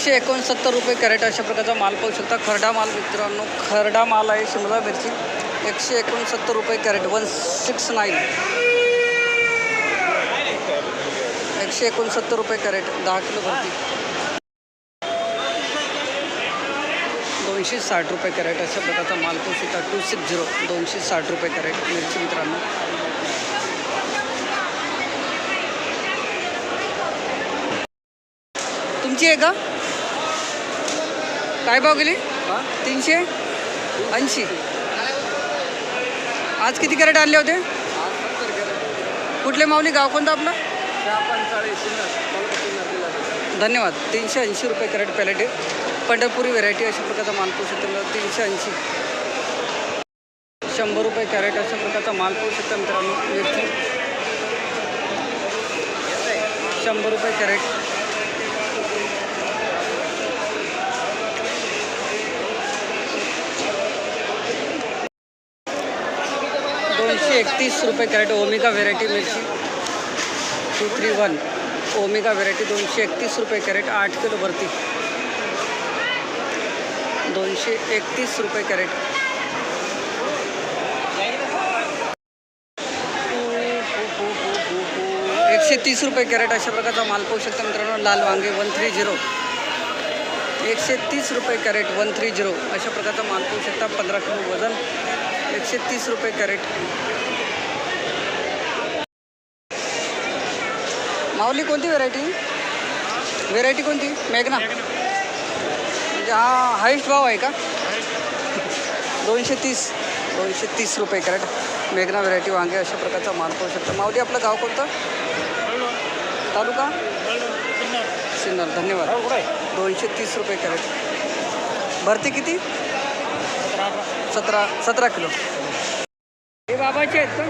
एकशे एकोणसत्तर रुपये कॅरेट अशा प्रकारचा माल पाहू शकता. खरडा माल मित्रांनो खरडा माल आहे शिमला मिरची. एकशे एकोणसत्तर रुपये कॅरेट वन सिक्स नाईन. एकशे एकोणसत्तर रुपये कॅरेट दहा किलो भरती. दोनशे साठ रुपये कॅरेट अशा प्रकारचा माल पाहू शकता. टू सिक्स झिरो दोनशे साठ रुपये कॅरेट मिरची मित्रांनो. तुमची आहे का? काय भाव गेली? तीनशे? ऐंशी. आज किती कॅरेट आणले होते? कुठले माऊली? गाव कोणतं आपलं? धन्यवाद. तीनशे ऐंशी रुपये कॅरेट पॅलेट पंढरपुरी व्हेरायटी अशा प्रकारचा माल पाहू शकता. तीनशे ऐंशी. शंभर रुपये कॅरेट अशा प्रकारचा माल पाहू शकता मित्रांनो. मिरची. शंभर रुपये कॅरेट दोनशे एकतीस रुपये कॅरेट ओमेगा व्हेरायटी मिरची. Two three one. Omega variety दोनशे एकतीस रुपये कॅरेट आठ किलो भरती दोनशे एकतीस रुपये कॅरेट. एकशे तीस रुपये कॅरेट अशा प्रकारचा माल पाहू शकता मित्रांनो लाल वांगे वन थ्री झिरो. एकशे तीस रुपये कॅरेट वन थ्री झिरो अशा प्रकारचा माल पाहू शकता पंधरा किलो वजन. एकशे तीस रुपये कॅरेट. माऊली कोणती व्हेरायटी व्हेरायटी कोणती? मेघना. म्हणजे हा हायस्ट भाव आहे का? दोनशे तीस. दोनशे तीस रुपये कॅरेट. मेघना व्हेरायटी वांगे अशा प्रकारचा माल पाहू शकतो. माऊली आपलं गाव कोणतं? तालुका? सिन्नर. धन्यवाद. दोनशे तीस रुपये कॅरेट. भरती किती? सतरा सतरा किलो. हे बाबाचे आहेत का?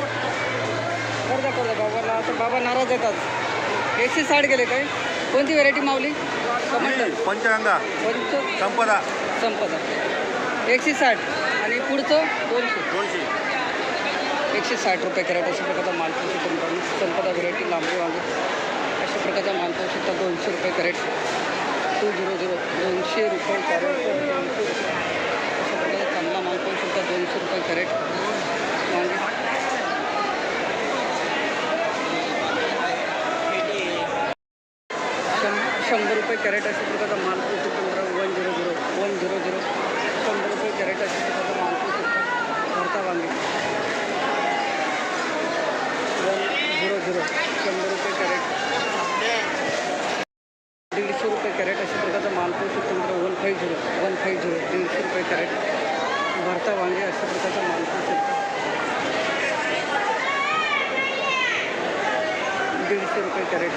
करदा करदा बाबाला. आता बाबा नाराज येतात एकशे साठ गेले काय? कोणती व्हेरायटी मावली पंचगंगा. पंच संपदा. संपदा. एकशे साठ. आणि पुढचं? दोनशे. दोनशे. एकशे साठ रुपये कॅरेट अशा प्रकारचा माल पाहू शकतो संपदा व्हेरायटी लांबडी वांगे. अशा प्रकारचा माल पाहू शकता दोनशे रुपये कॅरेट. To zero zero. दोनशे रुपये कॅरेट. माल शकता दोनशे रुपये कॅरेट वांगे शं- शंभर रुपये कॅरेट अशा प्रकारचा माल पाहू शकतो मित्रांनो one zero zero one zero zero शंभर रुपये कॅरेट अशा प्रकारचा माल पाहू शकता भरता वांगे. वन झिरो झिरो शंभर रुपये कॅरेट दीडशे रुपये कॅरेट अशा प्रकारचा माल पाहू शकतो मित्र one five zero one five zero दीडशे रुपये कॅरेट भरता वांगे अशा प्रकारचा माल दीडशे रुपये कॅरेट.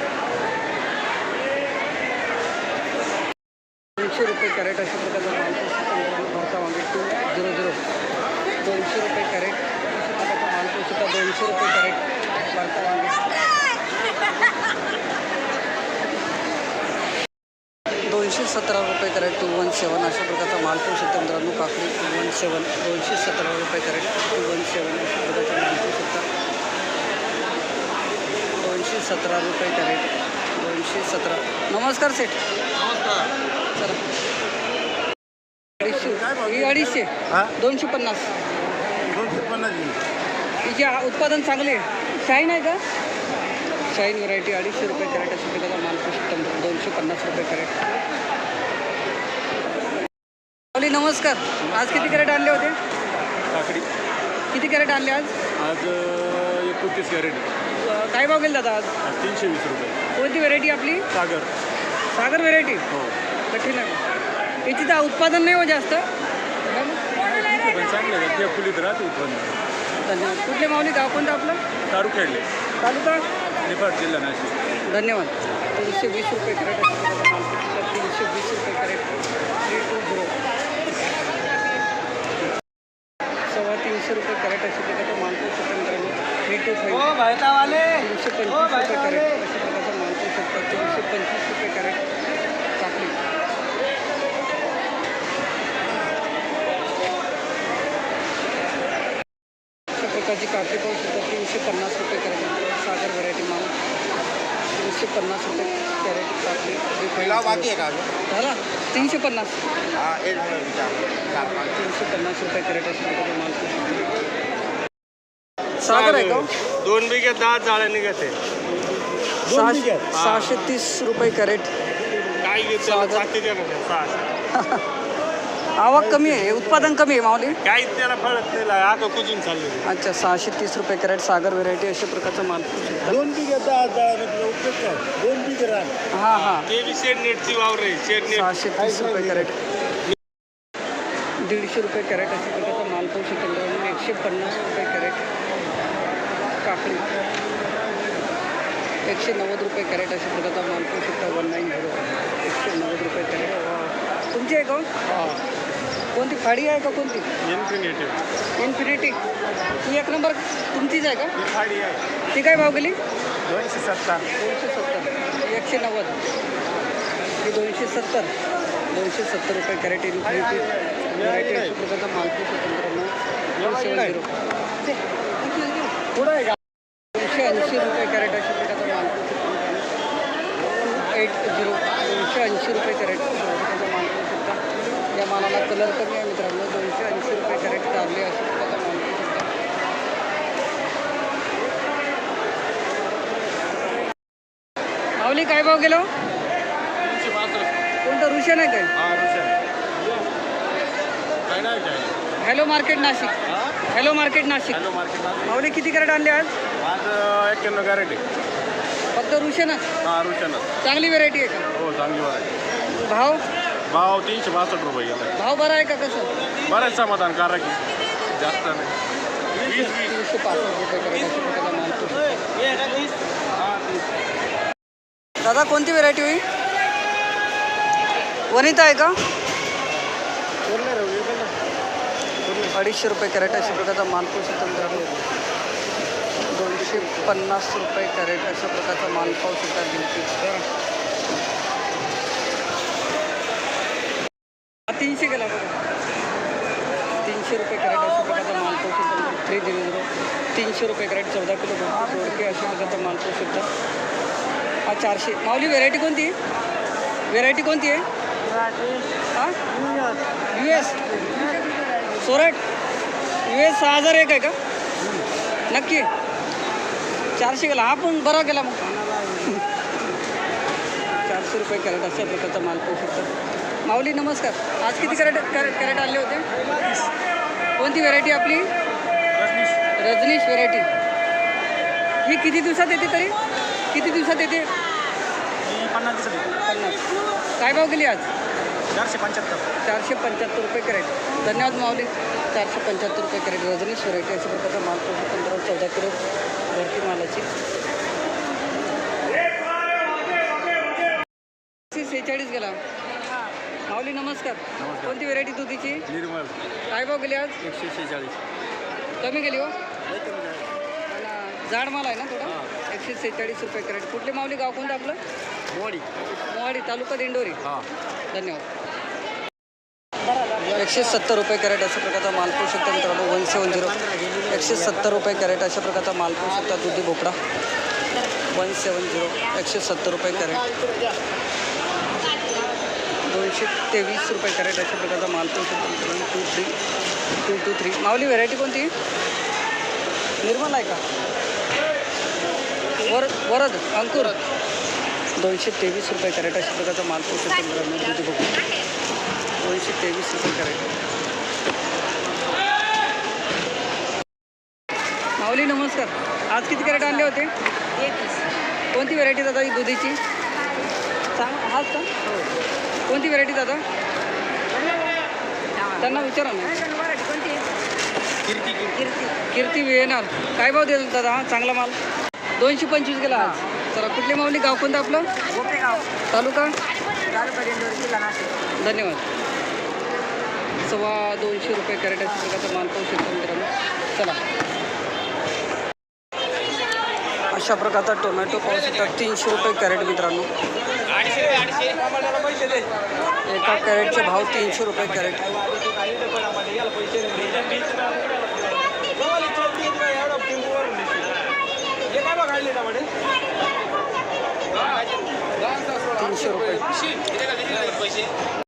दोनशे रुपये कॅरेट अशा प्रकारचा माल भरता वांगे. Two zero zero. दोनशे रुपये कॅरेट अशा प्रकारचा माल सुद्धा दोनशे रुपये कॅरेट भरता वांगे. दोनशे सतरा रुपये कॅरेट टू वन सेवन अशा प्रकारचा माल पाहू शकता मित्रांनो काकडी टू वन सेवन दोनशे सतरा रुपये कॅरेट टू वन सेवन अशा प्रकारचा माल पाहू शकता दोनशे सतरा रुपये कॅरेट दोनशे सतरा. नमस्कार सेठ. चला. अडीचशे. ही अडीचशे. दोनशे पन्नास. दोनशे पन्नास हिचे आ- उत्पादन चांगले आहे. शाईन आहे का? शाईन व्हरायटी अडीचशे रुपये कॅरेट अशा प्रकारचा माल. दोनशे पन्नास रुपये कॅरेट. ओली नमस्कार. आज किती कॅरेट आणले होते? काकडी. किती कॅरेट आणले आज? आज एकोणतीस कॅरेट. काय भाव गेले दादा आज? आज तीनशे वीस रुपये. कोणती व्हेरायटी आपली? सागर. सागर व्हेरायटी हो. कठीण आहे. याची तर उत्पादन नाही हो जास्त. पण चांगलं आहे. त्या फुलीत राहते उत्पन्न धन्यवाद. कुठले माऊली गाव कोणतं आपलं? दारू खेळले तालुका? निफाड जिल्हा नाशिक. धन्यवाद. तीनशे वीस रुपये कॅरेट तीनशे वीस रुपये कॅरेट. थ्री टू झिरो सव्वा तीनशे रुपये कॅरेट अशा प्रकारचा माल पाहू शकता मित्रांनो थ्री टू फाईव्ह तीनशे पंचवीस रुपये कॅरेट अशा प्रकारचा माल पाहू शकता तीनशे पंचवीस रुपये कॅरेट काकडी अशा प्रकारची काकडी पाहू शकता तीनशे पन्नास रुपये कॅरेट सागर व्हरायटी माल। तीनशे तीनशे पन्नास रुपये कॅरेट काकडी पहिला बाकी आहे का अजून? झाला तीनशे पन्नास। हा एक मिनिट विचार चार पाच तीनशे पन्नास रुपये कॅरेट अशा प्रकारचा माल। सागर आहे का? दोन बिघे दहा जाळ्या निघते सहाशे सहाशे तीस रुपये कॅरेट. काय घेतो सागर. सातशे द्या ना सहाशे. आवक कमी आहे उत्पादन कमी आहे माऊली. काहीच त्याला फळत नाही लाग. आता कुजून चाललं. अच्छा सहाशे तीस रुपये कॅरेट सागर व्हेरायटी अशा प्रकारचा माल. दोन बिघे दहा उपयोग काय? दोन बिघे रान. हां हां. ते बी शेड नेटची वावर आहे शेड नेट. सहाशे तीस रुपये कॅरेट. दीडशे रुपये कॅरेट अशा प्रकारचा माल पाहू शकता मित्रांनो. एकशे पन्नास रुपये कॅरेट. एकशे नव्वद रुपये कॅरेट अशा प्रकारचा माल पाहू शकता वन नाईन झिरो एकशे नव्वद रुपये कॅरेट. तुमची आहे का? कोणती? फाडी आहे का कोणती? इन्फिनिटी इन्फिनिटी ही एक नंबर तुमचीच आहे का? फाडी आहे. ती काय भाव गेली? दोनशे सत्तर. दोनशे सत्तर. एकशे नव्वद. ही दोनशे सत्तर. दोनशे सत्तर रुपये कॅरेट इन्फिनिटी व्हरायटी अशा प्रकारचा माल पाहू शकता मित्रांनो झिरो पुढं आहे का? ऐंशी रुपये कॅरेट अशा प्रकारचा माल पाहू शकता मित्रांनो एट झिरो दोनशे ऐंशी रुपये कॅरेट प्रकारचा माल पाहू शकता या मालाला कलर कमी आहे मित्रांनो. दोनशे ऐंशी रुपये कॅरेट कारले अशा प्रकारचा माल पाहू शकता माऊली काय भाव गेलो? कोणतं रुशन आहे काय? Hello market Nashik. Hello market Nashik. Hello market Mauli किती कॅरेट आणले आज? माझं एक्क्याण्णव कॅरेट फक्त रुशनच? हा रुशनच. चांगली व्हेरायटी आहे का? हो चांगली वार भाव? भाव तीनशे बासष्ट रुपये गेला. भाव बरा आहे का कसं बरेच समाधान करा की जास्त नाही. वीस वीस तीनशे पासष्ट रुपये कॅरेट अशा. दादा कोणती व्हेरायटी होईल? वनिता आहे का? अडीचशे रुपये कॅरेट अशा प्रकारचा माल पाहू शकतो मित्रांनो. दोनशे पन्नास रुपये कॅरेट अशा प्रकारचा माल पाहू शकता गिलकी तीनशे गेला बघा. तीनशे रुपये कॅरेट अशा प्रकारचा माल पाहू शकता थ्री झिरो झिरो तीनशे रुपये कॅरेट चौदा किलो दोडके अशा प्रकारचा माल पाहू शकता. हा चारशे. माऊली व्हेरायटी कोणती? व्हेरायटी कोणती आहे? हा? यू एस सोरट यू एस सहा हजार एक आहे का? नक्की. चारशे गेला. हा पण बरा गेला मग. चारशे रुपये कॅरेट अशा प्रकारचा माल पाहू शकता. माऊली नमस्कार. आज किती कॅरेट कॅरेट कॅरेट आणले होते? कोणती व्हेरायटी आपली? रजनीश व्हेरायटी ही किती दिवसात येते तरी? किती दिवसात येते? पन्नास पन्नास काय भाव गेली आज? चारशे पंच्याहत्तर. चारशे पंच्याहत्तर रुपये कॅरेट. धन्यवाद माऊली. चारशे पंच्याहत्तर रुपये कॅरेट. रजनीश व्हरायटी अशा प्रकारचा माल पोहोचतो पंधरा चौदा किलो भरती मालाची. एकशे सेहेचाळीस गेला. माऊली नमस्कार. कोणती व्हेरायटी दुधीची? निर्मल. काय भाव गेली आज? एकशे शेहेचाळीस. कमी गेली हो. जाड माल आहे ना थोडा? एकशे सेहेचाळीस रुपये कॅरेट. कुठले माऊली गाव कोणतं आपलं? मोडी मोहाडी तालुका दिंडोरी. हां. धन्यवाद. एकशे सत्तर रुपये कॅरेट अशा प्रकारचा माल पाहू शकता मित्रांनो. One seven zero. एकशे सत्तर रुपये कॅरेट अशा प्रकारचा माल पाहू शकता दुधी भोपळा. One seven zero. एकशे सत्तर रुपये कॅरेट. दोनशे तेवीस रुपये कॅरेट अशा प्रकारचा माल पाहू शकता two three two two three Mauli variety कोणती? निर्मल आहे का? वर वरद अंकुर. दोनशे तेवीस रुपये कॅरेट अशा प्रकारचा माल पाहू शकता मित्रांनो दुधी भोपळा. दोनशे तेवीस रुपये कॅरेट माऊली नमस्कार. आज किती कॅरेट आणले होते? कोणती व्हेरायटी दादा ही दुधीची? सांग हाच का? कोणती व्हेरायटी दादा? त्यांना विचारा ना. कीर्ती विएनआर काय भाव देईल दादा? हा चांगला माल. दोनशे पंचवीस गेला आज. चला कुठली माऊली? गाव कोणतं आपलं? तालुका? धन्यवाद. सव्वा दोनशे रुपये कॅरेट असेल प्रकारचा माल पाहू शकतो मित्रांनो. चला. अशा प्रकारचा टोमॅटो पाहू शकता तीनशे रुपये कॅरेट मित्रांनो. एका कॅरेटचे भाव तीनशे रुपये कॅरेट. तीनशे रुपये.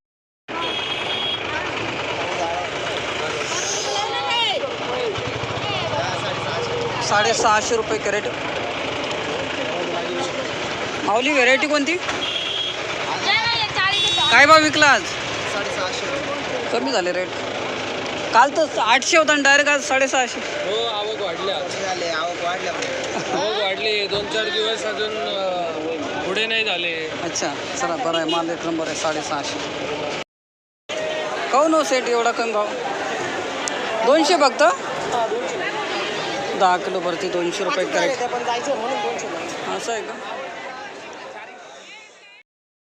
साडेसहाशे रुपये कॅरेट. माऊली व्हेरायटी कोणती? काय भाव विकला आज? कमी झाले रेट काल तर आठशे होता डायरेक्ट आज साडेसहाशे. हो आवक वाढल्या आवक वाढली दोन चार दिवस अजून पुढे नाही झाले. अच्छा चला बरं आहे. माल एक नंबर आहे साडेसहाशे. काऊन हो सेट एवढा कमी भाव? दोनशे फक्त? दहा किलो भरती दोनशे रुपये कॅरेट. असं आहे का?